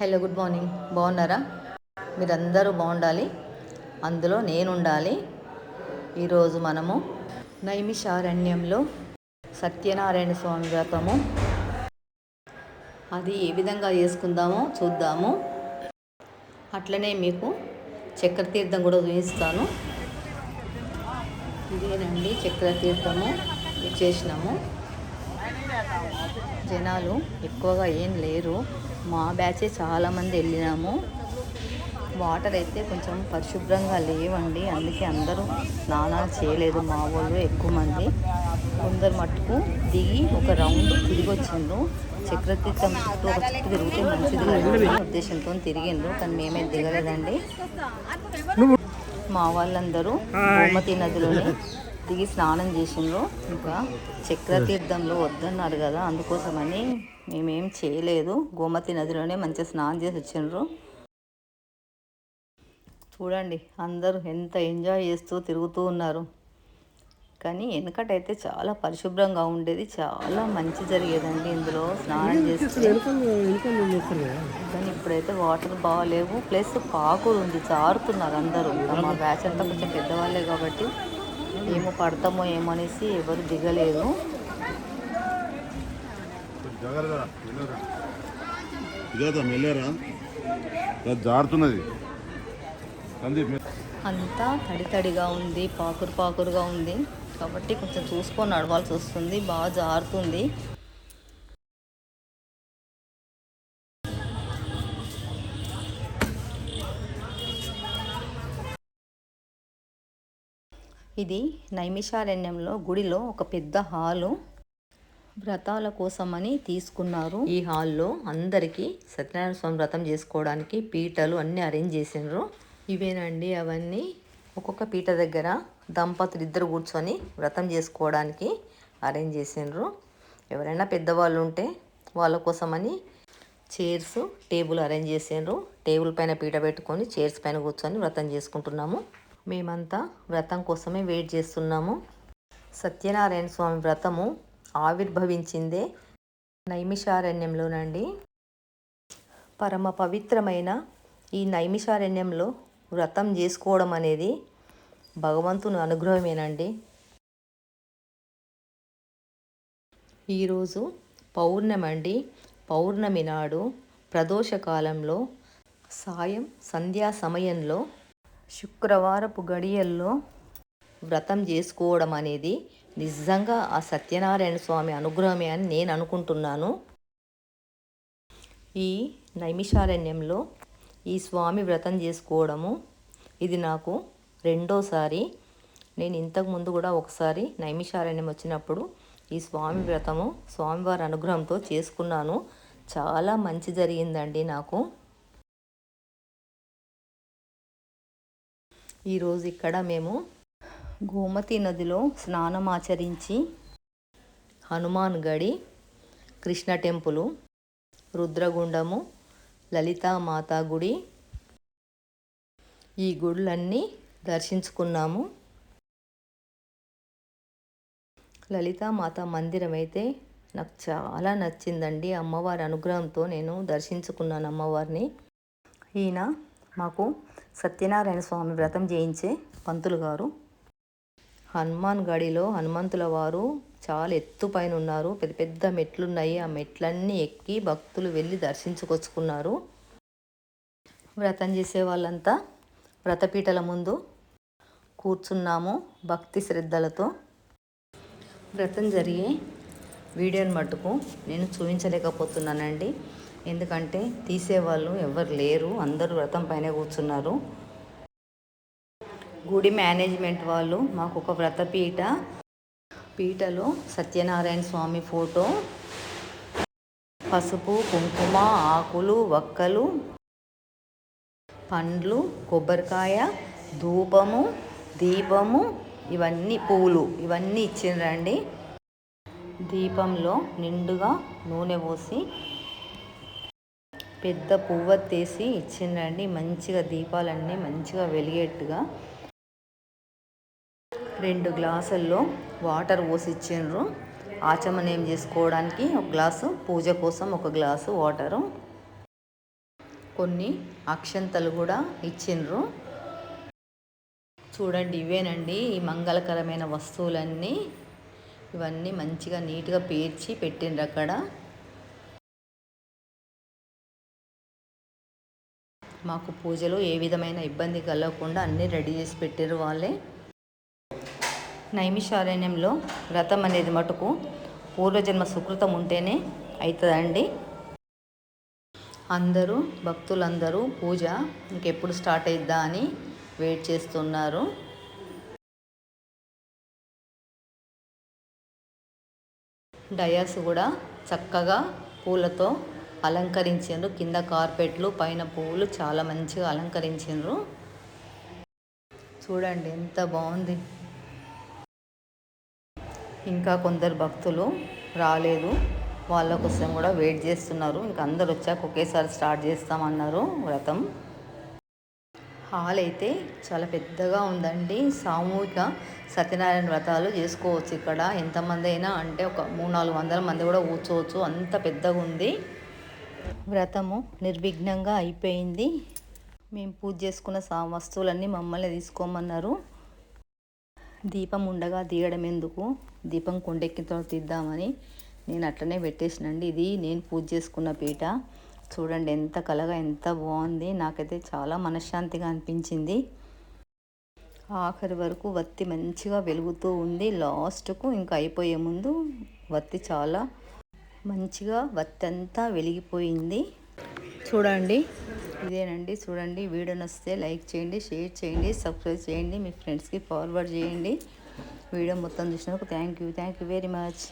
Hello good morning. బాగున్నారా? మీరందరూ బాగుండాలి? అందులో నేను ఉండాలి ఈరోజు మనము నైమిషారణ్యంలో సత్యనారాయణ స్వామి వ్రతము. అది ఏ విధంగా చేసుకుందామో చూద్దాము. అట్లనే మీకు చక్ర తీర్థం కూడా చూపిస్తాను. ఇదేనండి చక్ర తీర్థము చేసినాము. జనాలు ఎక్కువగా ఏం లేరు. మా బ్యాచే చాలామంది వెళ్ళినాము. వాటర్ అయితే కొంచెం పరిశుభ్రంగా లేవండి. అందుకే అందరూ స్నానాలు చేయలేదు మా వాళ్ళు ఎక్కువ మంది. కొందరు మట్టుకు దిగి ఒక రౌండ్ తిరిగి వచ్చిండ్రు చక్రతీర్థం చుట్టూ ఒక చుట్టూ తిరిగితే మంచిది కదా ఉద్దేశంతో తిరిగిండ్రు. కానీ మేమే దిగలేదండి. మా వాళ్ళందరూ గోమతి నదిలోనే దిగి స్నానం చేసిండ్రు. ఇంకా చక్రతీర్థంలో వద్దన్నారు కదా అందుకోసమని మేమేం చేయలేదు. గోమతి నదిలోనే మంచిగా స్నానం చేసి వచ్చిండ్రు. చూడండి అందరూ ఎంత ఎంజాయ్ చేస్తూ తిరుగుతూ ఉన్నారు. కానీ వెనకటైతే చాలా పరిశుభ్రంగా ఉండేది. చాలా మంచి జరిగేదండి ఇందులో స్నానం చేస్తే కానీ ఇప్పుడైతే వాటర్ బాగాలేవు. ప్లస్ పాకులు ఉంది జారుతున్నారు అందరూ. మా బ్యాచ్ అంతా కొంచెం పెద్దవాళ్ళే కాబట్టి ఏమో పడతామో ఏమో అనేసి ఎవరు దిగలేదు. జారుతున్నది. అంతా తడి తడిగా ఉంది పాకురు పాకురుగా ఉంది. కాబట్టి కొంచెం చూసుకొని నడవాల్సి వస్తుంది. బాగా జారుతుంది. ఇది నైమిషారణ్యంలో గుడిలో ఒక పెద్ద హాలు వ్రతాల కోసమని తీసుకున్నారు. ఈ హాల్లో అందరికీ సత్యనారాయణ స్వామి వ్రతం చేసుకోవడానికి పీటలు అన్నీ అరేంజ్ చేసిండ్రు. ఇవేనండి అవన్నీ ఒక్కొక్క పీట దగ్గర దంపతులు ఇద్దరు కూర్చొని వ్రతం చేసుకోవడానికి అరేంజ్ చేసిండ్రు. ఎవరైనా పెద్దవాళ్ళు ఉంటే వాళ్ళ కోసమని చైర్స్ టేబుల్ అరేంజ్ చేసిండ్రు. టేబుల్ పైన పీట పెట్టుకొని చైర్స్ పైన కూర్చొని వ్రతం చేసుకుంటున్నాము. మేమంతా వ్రతం కోసమే వెయిట్ చేస్తున్నాము. సత్యనారాయణ స్వామి వ్రతము ఆవిర్భవించిందే నైమిషారణ్యంలోనండి. పరమ పవిత్రమైన ఈ నైమిషారణ్యంలో వ్రతం చేసుకోవడం అనేది భగవంతుని అనుగ్రహమేనండి. ఈరోజు పౌర్ణమి అండి పౌర్ణమి నాడు ప్రదోషకాలంలో సాయం సంధ్యా సమయంలో శుక్రవారపు గడియల్లో వ్రతం చేసుకోవడం అనేది నిజంగా ఆ సత్యనారాయణ స్వామి అనుగ్రహమే అని నేను అనుకుంటున్నాను. ఈ నైమిషారణ్యంలో ఈ స్వామి వ్రతం చేసుకోవడము ఇది నాకు రెండోసారి. నేను ఇంతకుముందు కూడా ఒకసారి నైమిషారణ్యం వచ్చినప్పుడు ఈ స్వామి వ్రతము స్వామివారి అనుగ్రహంతో చేసుకున్నాను. చాలా మంచి జరిగిందండి నాకు. ఈరోజు ఇక్కడ మేము గోమతి నదిలో స్నానం ఆచరించి హనుమాన్ గడి కృష్ణ టెంపులు రుద్రగుండము లలితామాతా గుడి ఈ గుడులన్నీ దర్శించుకున్నాము. లలితామాత మందిరం అయితే నాకు చాలా నచ్చిందండి. అమ్మవారి అనుగ్రహంతో నేను దర్శించుకున్నాను అమ్మవారిని. ఈయన మాకు సత్యనారాయణ స్వామి వ్రతం చేయించే పంతులు గారు. హనుమాన్ గడిలో హనుమంతుల వారు చాలా ఎత్తు పైన ఉన్నారు. పెద్ద పెద్ద మెట్లున్నాయి. ఆ మెట్లన్నీ ఎక్కి భక్తులు వెళ్ళి దర్శించుకొచ్చుకున్నారు. వ్రతం చేసే వాళ్ళంతా వ్రతపీఠల ముందు కూర్చున్నాము భక్తి శ్రద్ధలతో. వ్రతం జరిగే వీడియోని మట్టుకు నేను చూపించలేకపోతున్నానండి. ఎందుకంటే తీసేవాళ్ళు ఎవరు లేరు అందరూ వ్రతం పైన కూర్చున్నారు. గుడి మేనేజ్మెంట్ వాళ్ళు మాకు ఒక వ్రతపీఠ పీటలో సత్యనారాయణ స్వామి ఫోటో పసుపు కుంకుమ ఆకులు వక్కలు పండ్లు కొబ్బరికాయ ధూపము దీపము ఇవన్నీ పూలు ఇవన్నీ ఇచ్చిండ్రండి. దీపంలో నిండుగా నూనె పోసి పెద్ద పువ్వత్తేసి ఇచ్చిండ్రండి. మంచిగా దీపాలన్నీ మంచిగా వెలిగేట్టుగా రెండు గ్లాసుల్లో వాటర్ పోసి ఇచ్చిండ్రు ఆచమనం చేసుకోవడానికి ఒక గ్లాసు పూజ కోసం ఒక గ్లాసు వాటరు. కొన్ని అక్షంతలు కూడా ఇచ్చిండ్రు. చూడండి ఇవేనండి ఈ మంగళకరమైన వస్తువులన్నీ. ఇవన్నీ మంచిగా నీట్గా పేర్చి పెట్టిండ్రు అక్కడ. మాకు పూజలో ఏ విధమైన ఇబ్బంది కలగకుండా అన్నీ రెడీ చేసి పెట్టారు వాళ్ళే. నైమిషారణ్యంలో వ్రతం అనేది మటుకు పూర్వజన్మ సుకృతం ఉంటేనే అవుతుందండి అందరూ భక్తులందరూ పూజ ఇంకెప్పుడు స్టార్ట్ అయిద్దా అని వెయిట్ చేస్తున్నారు. డయాస్ కూడా చక్కగా పూలతో అలంకరించారు కింద కార్పెట్లు పైన పువ్వులు చాలా మంచిగా అలంకరించారు చూడండి ఎంత బాగుంది. ఇంకా కొందరు భక్తులు రాలేదు. వాళ్ళ కోసం కూడా వెయిట్ చేస్తున్నారు. ఇంకా అందరు వచ్చాక ఒకేసారి స్టార్ట్ చేస్తామన్నారు వ్రతం. హాల్ అయితే చాలా పెద్దగా ఉందండి. సామూహిక సత్యనారాయణ వ్రతాలు చేసుకోవచ్చు ఇక్కడ. ఎంతమంది అయినా అంటే ఒక మూడు నాలుగు వందల మంది కూడా కూర్చోవచ్చు. అంత పెద్దగా ఉంది వ్రతము నిర్విఘ్నంగా అయిపోయింది. మేము పూజ చేసుకున్న సా వస్తువులన్నీ మమ్మల్ని తీసుకోమన్నారు. దీపం ఉండగా తీయడం ఎందుకు? దీపం కొండెక్కిన తర్వాత తీద్దామని నేను అట్లనే పెట్టేసినండి. ఇది నేను పూజ చేసుకున్న పీట. చూడండి ఎంత కలగా ఎంత బాగుంది. నాకైతే చాలా మనశ్శాంతిగా అనిపించింది. ఆఖరి వరకు వత్తి మంచిగా వెలుగుతూ ఉంది. లాస్ట్కు ఇంకా అయిపోయే ముందు వత్తి చాలా మంచిగా వత్తి అంతా వెలిగిపోయింది. చూడండి. ఇదేనండి చూడండి. వీడియో నచ్చితే లైక్ చేయండి షేర్ చేయండి సబ్స్క్రైబ్ చేయండి మీ ఫ్రెండ్స్కి ఫార్వర్డ్ చేయండి. వీడియో మొత్తం చూసినందుకు thank you thank you very much.